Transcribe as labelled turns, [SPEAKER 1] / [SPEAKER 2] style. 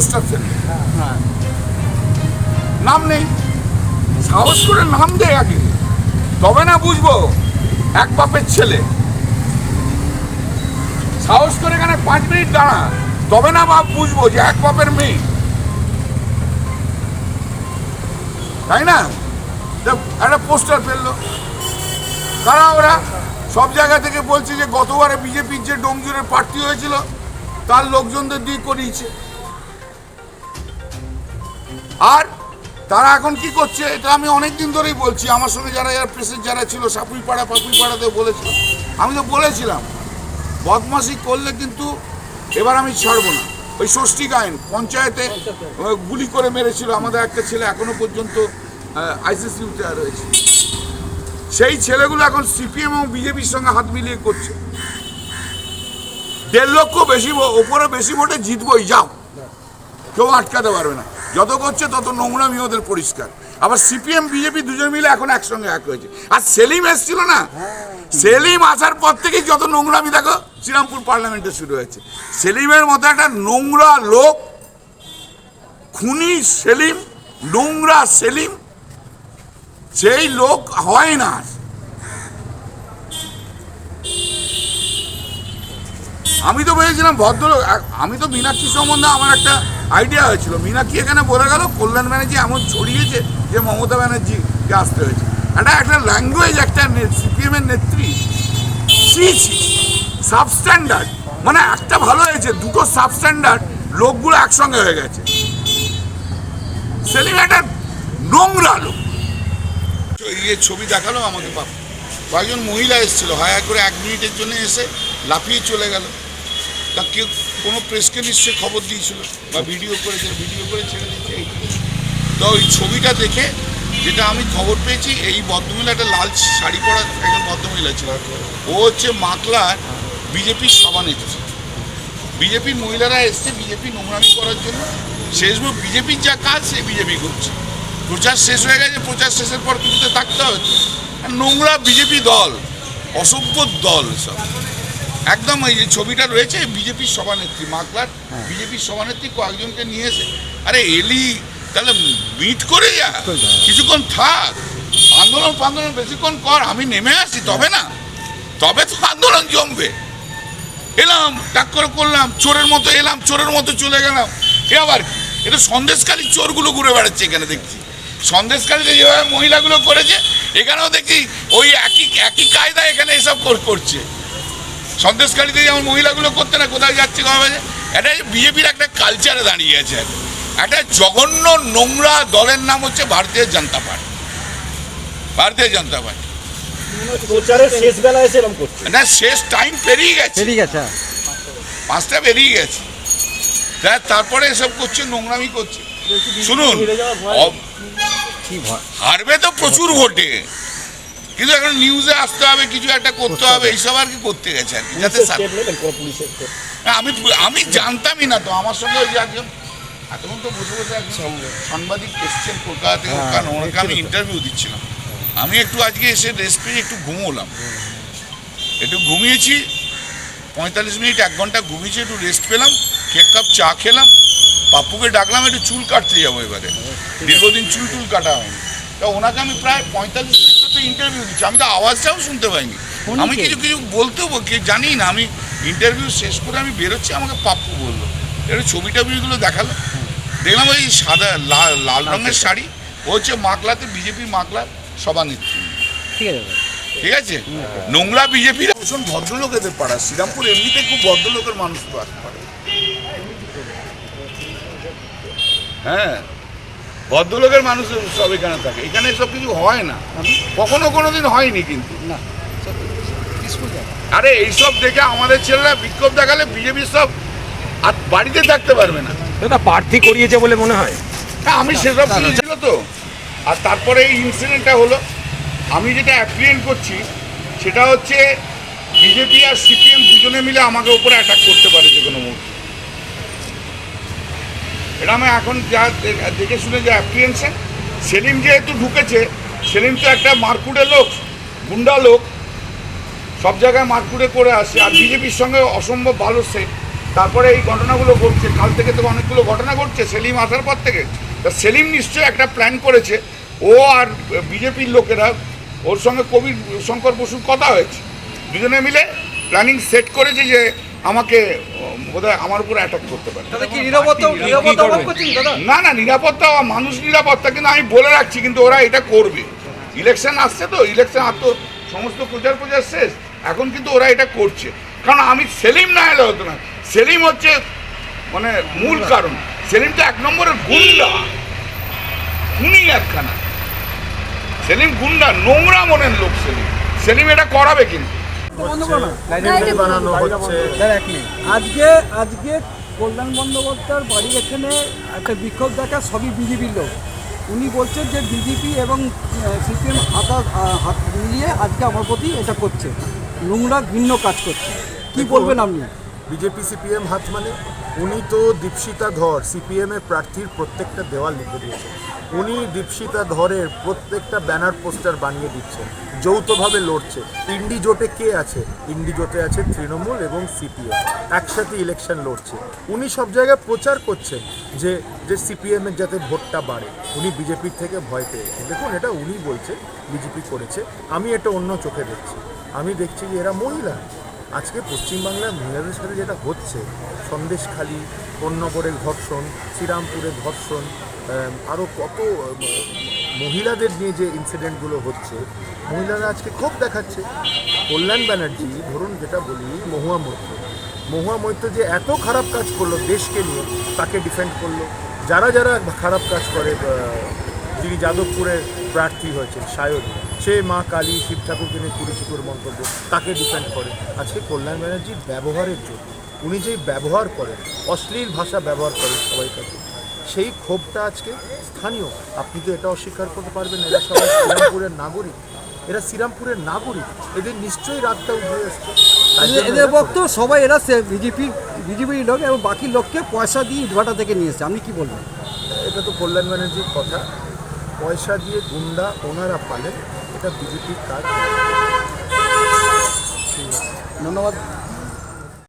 [SPEAKER 1] Poster ফেলবে নাম নেই। সাহস করে নাম দে আগে। তবে না বুঝব, এক বাপের ছেলে। সাহস করে এখানে পাঁচ মিনিট দাঁড়া। তবে না বাপ, বুঝব যে এক বাপের মেয়ে। তাই না? একটা পোস্টার ফেলল। কারা ওরা? সব জায়গা থেকে বলছে যে গতবারে বিজেপির যে ডোমজুরের প্রার্থী হয়েছিল, তার লোকজনদের দিয়ে করিয়েছে। আর তারা এখন কি করছে এটা আমি অনেক দিন ধরেই বলছি আমার সঙ্গে যারা যারা প্রেসের যারা ছিল সাপুই পাড়া পাপুই পাড়াতে বলেছিলাম। আমি তো বলেছিলাম বদমাসি করলে কিন্তু এবার আমি ছাড়বো না। ওই ষষ্ঠী গায়ন পঞ্চায়েতে গুলি করে মেরেছিল আমাদের একটা ছেলে এখনও পর্যন্ত আইসিসিউতে রয়েছে। সেই ছেলেগুলো এখন সিপিএম এবং বিজেপির সঙ্গে হাত মিলিয়ে করছে। দেড় লক্ষ বেশি ওপরে বেশি ভোটে জিতবই যাও। কেউ আটকাতে পারবে না। যত করছে তত নোংরামি ওদের পরিষ্কার। আবার সিপিএম বিজেপি দুজন মিলে এখন একসঙ্গে এক হয়েছে। আর সেলিম এসছিল না? সেলিম আসার পর থেকেই যত নোংরামি দেখো শ্রীরামপুর পার্লামেন্টে শুরু হয়েছে। সেলিমের মতো একটা নোংরা লোক খুনি সেলিম নোংরা সেলিম সেই লোক হয় না আমি তো ভেবেছিলাম ভদ্রলোক আমি তো মীনাক্ষী সম্বন্ধে আমার একটা আইডিয়া হয়েছিল। মীনাক্ষী এখানে বলে গেল, কল্যাণ ব্যানার্জি এমন ছড়িয়েছে যে মমতা ব্যানার্জিকে আসতে হয়েছে। একটা একটা ল্যাঙ্গুয়েজ একটা সিপিএম এর নেত্রী। সি সাবস্ট্যান্ডার্ড মানে একটা ভালো হয়েছে, দুটো সাবস্ট্যান্ডার্ড লোকগুলো একসঙ্গে হয়ে গেছে। সেলিম একটা নোংরা লোক। ইয়ে ছবি দেখাল আমাকে বাপ। কয়েকজন মহিলা এসেছিল হায়া করে এক মিনিটের জন্য এসে লাফিয়ে চলে গেল। তা কেউ কোনো প্রেসকে নিশ্চয়ই খবর দিয়েছিল বা ভিডিও করেছে ভিডিও করে ছেড়ে এইটুকু। তো। ওই ছবিটা দেখে যেটা আমি খবর পেয়েছি, এই ভদ্রমহিলা একটা লাল শাড়ি পরা একজন ভদ্রমহিলা ছিল। ও হচ্ছে মাকলার বিজেপির সভানেত্রী বিজেপির মহিলারা এসছে, বিজেপি নোংরামি করার জন্য। শেষমেশ বিজেপির যা কাজ, সে বিজেপি করছে। প্রচার শেষ হয়ে গেছে, প্রচার শেষের পর কিছুতে থাকতে হবে নোংরা বিজেপি দল, অসভ্য দল সব। একদম এই যে ছবিটা রয়েছে বিজেপির সভানেত্রী মাকলার বিজেপির সভানেত্রী কয়েকজনকে নিয়ে এসে আরে এলি তাহলে মিট করে যা কিছুক্ষণ থাক আন্দোলন ফান্দোলন বেশিক্ষণ কর আমি নেমে আসি তবে না তবে তো আন্দোলন জমবে। এলাম টাক করে করলাম চোরের মতো এলাম চোরের মতো চলে গেলাম। এ আবার কি? এটা সন্দেশকালী চোরগুলো ঘুরে বেড়াচ্ছে এখানে দেখছি। সন্দেশকালীতে যেভাবে মহিলাগুলো করেছে এখানেও দেখছি ওই একই একই কায়দা এখানে এসব কর- করছে। সন্দেশকালীতে যেমন মহিলাগুলো করতে না কোথায় যাচ্ছে কবে? এটা বিজেপির একটা কালচারে দাঁড়িয়ে আছে। একটা জঘন্য নোংরা দলের নাম হচ্ছে ভারতীয় জনতা পার্টি। ভারতীয় জনতা পার্টি। না শেষ টাইম পেরিয়ে গেছে।
[SPEAKER 2] ঠিক আছে
[SPEAKER 1] পাঁচটা বেরিয়ে গেছে। তারপরে এসব করছে নোংরামি করছে। শুনুন অব-
[SPEAKER 2] কি ভয়?
[SPEAKER 1] হারবে তো প্রচুর ভোটে। কিন্তু এখন নিউজে আসতে হবে কিছু একটা করতে হবে এইসব আর কি করতে গেছে আর কি। যাতে আমি আমি জানতামই না তো আমার সঙ্গে ওই যে একজন এতক্ষণ তো বসে বসে একজন সাংবাদিক এসছেন কলকাতা থেকে
[SPEAKER 2] হ্যাঁ,
[SPEAKER 1] কারণ ওনাকে আমি ইন্টারভিউ দিচ্ছিলাম। আমি একটু আজকে এসে রেস্ট পেয়ে একটু ঘুমোলাম। একটু ঘুমিয়েছি পঁয়তাল্লিশ মিনিট এক ঘণ্টা ঘুমিয়েছি একটু রেস্ট পেলাম এক কাপ চা খেলাম পাপ্পুকে ডাকলাম একটু চুল কাটতে যাব এবারে। দীর্ঘদিন চুল টুল কাটা হয়নি। তা ওনাকে আমি প্রায় পঁয়তাল্লিশ ইন্টারভিউ দিচ্ছি। আমি তো আওয়াজটাও শুনতে পাইনি। আমি কিছু কিছু বলতেও কি জানি না আমি ইন্টারভিউ শেষ করে আমি বেরোচ্ছি আমাকে পাপ্পু বলল। একটু ছবি টবিগুলো দেখাল। দেখলাম ওই সাদা লাল লাল রঙের শাড়ি। ও হচ্ছে মাকলাতে বিজেপি মাকলার সভানেত্রী।
[SPEAKER 2] ঠিক আছে
[SPEAKER 1] ঠিক আছে? নোংরা বিজেপি ভীষণ ভদ্রলোক এদের পাড়া। শ্রীরামপুর এমনিতে খুব ভদ্রলোকের মানুষ বাস করে। হ্যাঁ। ভদ্রলোকের মানুষ সব এখানে থাকে। এখানে সব কিছু হয় না। কখনো কোনো দিন হয়নি কিন্তু।
[SPEAKER 2] না
[SPEAKER 1] আরে এইসব দেখে আমাদের ছেলেরা বিক্ষোভ দেখালে বিজেপির সব আর বাড়িতে থাকতে পারবে না।
[SPEAKER 2] দাদা প্রার্থী করিয়েছে বলে মনে হয়।
[SPEAKER 1] হ্যাঁ আমি সেসব কিছু ছিল তো। আর তারপরে এই ইনসিডেন্টটা হলো আমি যেটা অ্যাপ্রিয়েন্ট করছি সেটা হচ্ছে বিজেপি আর সিপিএম দুজনে মিলে আমাকে উপরে অ্যাটাক করতে পারে যে কোনো মুহূর্তে। এটা আমি এখন যা দেখে শুনে যে অ্যাপ্রিয়েন্সেন সেলিম যেহেতু ঢুকেছে, সেলিম তো একটা মারকুটে লোক, গুন্ডা লোক। সব জায়গায় মারকুটে করে আসে, আর বিজেপির সঙ্গে অসম্ভব ভালো সে। তারপরে এই ঘটনাগুলো ঘটছে, কাল থেকে তো অনেকগুলো ঘটনা ঘটছে, সেলিম আসার পর থেকে। তা সেলিম নিশ্চয়ই একটা প্ল্যান করেছে, ও আর বিজেপির লোকেরা, ওর সঙ্গে কবির শঙ্কর বসুর কথা হয়েছে। দুজনে মিলে প্ল্যানিং সেট করেছে যে আমাকে আমার উপর অ্যাটাক করতে পারে। না না নিরাপত্তা মানুষ নিরাপত্তা কিন্তু আমি বলে রাখছি কিন্তু ওরা এটা করবে। ইলেকশন আসছে তো ইলেকশন আর তো সমস্ত প্রচার প্রচার শেষ। এখন কিন্তু ওরা এটা করছে। কারণ আমি সেলিম না এলে হতো না। সেলিম হচ্ছে মানে মূল কারণ। সেলিম তো এক নম্বরের গুন্ডা। খুনি একখানা। সেলিম গুন্ডা নোংরা মনের লোক সেলিম। সেলিম এটা করাবে কিন্তু।
[SPEAKER 3] বানানো হচ্ছে।
[SPEAKER 4] আজকে আজকে কল্যাণ বন্দ্যোপাধ্যায়ের বাড়ির এখানে একটা বিক্ষোভ দেখা সবই বিজেপির লোক। উনি বলছেন যে বিজেপি এবং সিপিএম হাতা হাত মিলিয়ে আজকে আমার প্রতি এটা করছে। নোংরা ভিন্ন কাজ করছে। কি বলবেন আপনি?
[SPEAKER 3] বিজেপি সিপিএম হাত মানে? উনি তো দীপশিতা ধর, সিপিএম এর প্রার্থীর প্রত্যেকটা দেওয়াল লিখে দিয়েছেন। উনি দীপশিতা ধরের প্রত্যেকটা ব্যানার পোস্টার বানিয়ে দিচ্ছেন, যৌথভাবে লড়ছে। ইন্ডি জোটে কে আছে? ইন্ডি জোটে আছে তৃণমূল এবং সিপিএম। একসাথে ইলেকশন লড়ছে। উনি সব জায়গায় প্রচার করছেন যে যে সিপিএম এর যাতে ভোটটা বাড়ে। উনি বিজেপির থেকে ভয় পেয়েছেন। দেখুন, এটা উনি বলছে, বিজেপি করেছে। আমি এটা অন্য চোখে দেখছি। আমি দেখছি যে এরা মহিলা। আজকে পশ্চিমবাংলার মহিলাদের সাথে যেটা হচ্ছে, সন্দেশখালি কন্যগড়ের ধর্ষণ, শ্রীরামপুরের ধর্ষণ আরও কত মহিলাদের নিয়ে যে ইনসিডেন্টগুলো হচ্ছে, মহিলারা আজকে ক্ষোভ দেখাচ্ছে। কল্যাণ ব্যানার্জি, ধরুন যেটা বলি, মহুয়া মৈত্র। মহুয়া মৈত্র যে এত খারাপ কাজ করল দেশকে নিয়ে, তাকে ডিফেন্ড করল। যারা যারা খারাপ কাজ করে যিনি যাদবপুরের প্রার্থী হয়েছেন সায়নী। সে মা কালী শিব ঠাকুরকে নিয়ে কুরুচিকুর মন্তব্য তাকে ডিপেন্ড করে। আজকে কল্যাণ ব্যানার্জির ব্যবহারের জন্য উনি যেই ব্যবহার করেন অশ্লীল ভাষা ব্যবহার করেন সবাই কাছে সেই ক্ষোভটা আজকে স্থানীয় আপনি তো এটা অস্বীকার করতে পারবেন এরা সবাই শ্রীরামপুরের নাগরিক এরা শ্রীরামপুরের নাগরিক এদের নিশ্চয়ই রাতটা উঠে এসছে জন্য
[SPEAKER 4] এদের বক্তব্য সবাই এরা বিজেপির বিজেপির লোক এবং বাকি লোককে পয়সা দিয়ে ইটভাটা থেকে নিয়েছে আপনি কি বলবেন?
[SPEAKER 3] এটা তো কল্যাণ ব্যানার্জির কথা। পয়সা দিয়ে গুন্ডা ওনারা পালে এটা বিজেপির কাজ।
[SPEAKER 4] ধন্যবাদ।